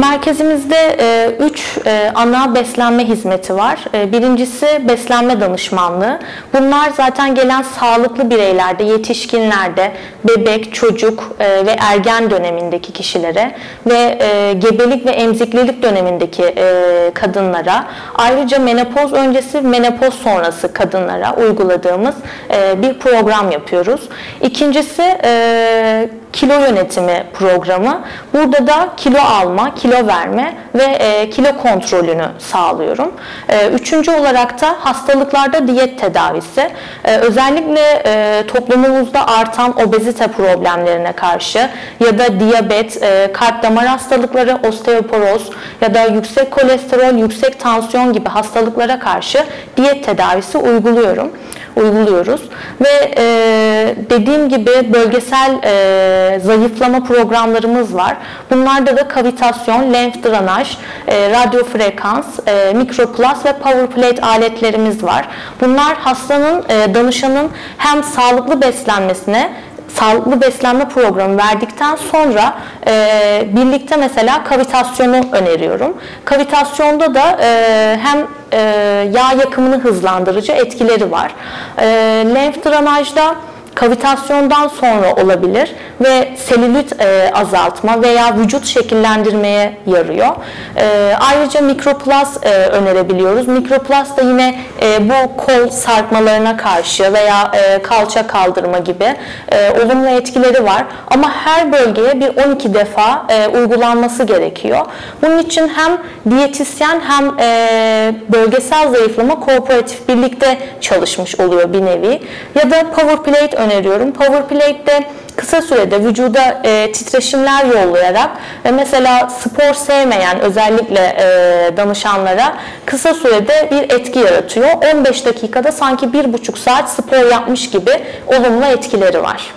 Merkezimizde 3 e, e, ana beslenme hizmeti var. E, birincisi beslenme danışmanlığı. Bunlar zaten gelen sağlıklı bireylerde, yetişkinlerde, bebek, çocuk ve ergen dönemindeki kişilere ve gebelik ve emziklilik dönemindeki kadınlara, ayrıca menopoz öncesi, menopoz sonrası kadınlara uyguladığımız bir program yapıyoruz. İkincisi kilo yönetimi programı. Burada da kilo alma, kilo verme ve e, kilo kontrolünü sağlıyorum. E, üçüncü olarak da hastalıklarda diyet tedavisi. E, özellikle toplumumuzda artan obezite problemlerine karşı ya da diyabet, kalp damar hastalıkları, osteoporoz ya da yüksek kolesterol, yüksek tansiyon gibi hastalıklara karşı diyet tedavisi uyguluyorum uyguluyoruz. Ve e, dediğim gibi bölgesel e, zayıflama programlarımız var. Bunlarda da kavitasyon, lenf drenaj, e, radyo frekans, e, mikroplas ve power plate aletlerimiz var. Bunlar hastanın, e, danışanın hem sağlıklı beslenmesine sağlıklı beslenme programı verdikten sonra e, birlikte mesela kavitasyonu öneriyorum. Kavitasyonda da e, hem e, yağ yakımını hızlandırıcı etkileri var. E, lenf drenajda kavitasyondan sonra olabilir ve selülit e, azaltma veya vücut şekillendirmeye yarıyor. E, ayrıca mikroplas e, önerebiliyoruz. Mikroplas da yine e, bu kol sarkmalarına karşı veya e, kalça kaldırma gibi e, olumlu etkileri var. Ama her bölgeye bir 12 defa e, uygulanması gerekiyor. Bunun için hem diyetisyen hem e, bölgesel zayıflama kooperatif birlikte çalışmış oluyor bir nevi. Ya da power plate öneriyorum. Power plate'de kısa sürede vücuda e, titreşimler yollayarak ve mesela spor sevmeyen özellikle e, danışanlara kısa sürede bir etki yaratıyor. 15 dakikada sanki bir buçuk saat spor yapmış gibi olumlu etkileri var.